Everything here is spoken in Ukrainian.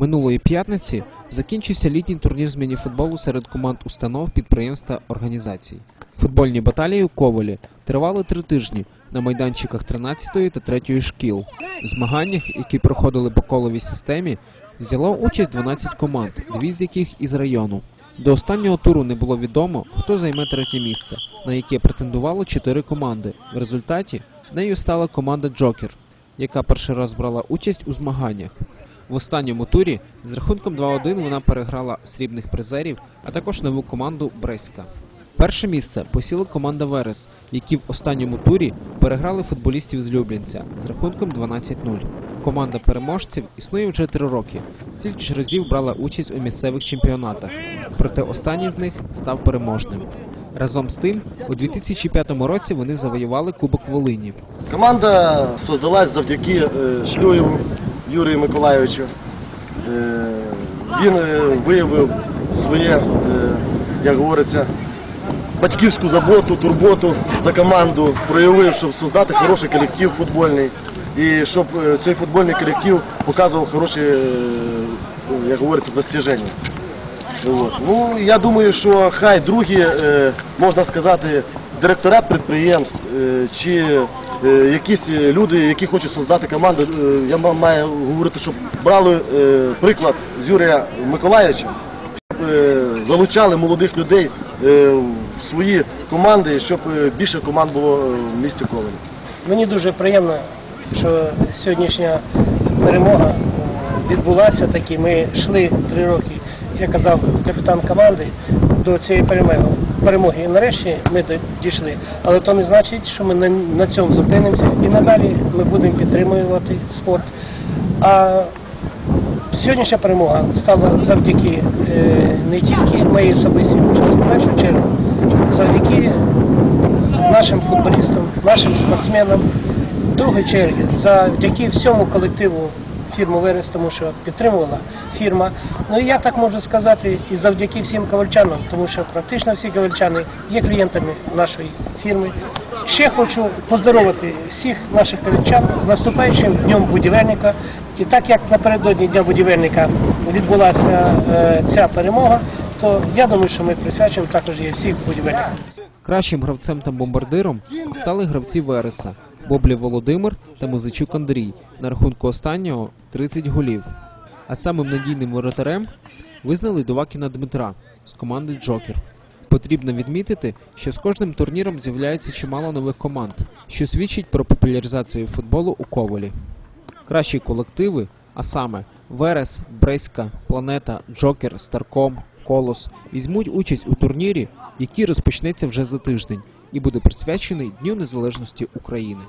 Минулої п'ятниці закінчився літній турнір з мініфутболу серед команд установ, підприємств та організацій. Футбольні баталії у Ковалі тривали три тижні на майданчиках 13-ї та 3-ї шкіл. В змаганнях, які проходили по коловій системі, взяло участь 12 команд, дві з яких із району. До останнього туру не було відомо, хто займе третє місце, на яке претендувало чотири команди. В результаті нею стала команда Джокер, яка перший раз брала участь у змаганнях. В останньому турі з рахунком 2-1 вона переграла срібних призерів, а також нову команду Бреська. Перше місце посіла команда Верес, які в останньому турі переграли футболістів з Люблінця з рахунком 12-0. Команда переможців існує вже три роки. Стільки ж разів брала участь у місцевих чемпіонатах, проте останній з них став переможним. Разом з тим, у 2005 році вони завоювали Кубок Волині. Команда создалась завдяки е, Шлюєву Юрію Миколайовичу. Е, Він е, виявив своє, е, як говориться, батьківську заботу, турботу за команду, проявив, щоб создати хороший колектив футбольний і щоб цей футбольний колектив показував хороші, як говориться, достіження. Ну, я думаю, що хай другі, можна сказати, директора підприємств е, чи е, якісь люди, які хочуть создати команду, е, я маю говорити, щоб брали приклад з Юрія Миколаївича, щоб залучали молодих людей в свої команди, щоб більше команд було в місті Ковені. Мені дуже приємно, що сьогоднішня перемога відбулася таки. Ми йшли три роки, як казав капітан команди, до цієї перемоги. Перемоги. І нарешті ми дійшли. Але то не значить, що ми на, на цьому зупинимося. І надалі ми будемо підтримувати спорт. А сьогоднішня перемога стала завдяки е, не тільки моїй особистій участі, в першу чергу, завдяки нашим футболістам, нашим спортсменам. В другій черзі завдяки всьому колективу фірми Верес, тому що підтримувала фірма. Ну і я так можу сказати, і завдяки всім ковальчанам, тому що практично всі ковальчани є клієнтами нашої фірми. Ще хочу поздоровити всіх наших ковальчан з наступаючим днем будівельника. І так як напередодні Дня будівельника відбулася е, ця перемога, то я думаю, що ми присвячуємо також і всіх будівельникам. Кращим гравцем та бомбардиром стали гравці Вереса Боблів Володимир та Музичук Андрій. На рахунку останнього 30 голів. А самим надійним воротарем визнали Дувакіна Дмитра з команди Джокер. Потрібно відмітити, що з кожним турніром з'являється чимало нових команд, що свідчить про популяризацію футболу у Ковалі. Кращі колективи, а саме Верес, Бреська, Планета, Джокер, Старком, Колос, візьмуть участь у турнірі, який розпочнеться вже за тиждень і буде присвячений Дню Незалежності України.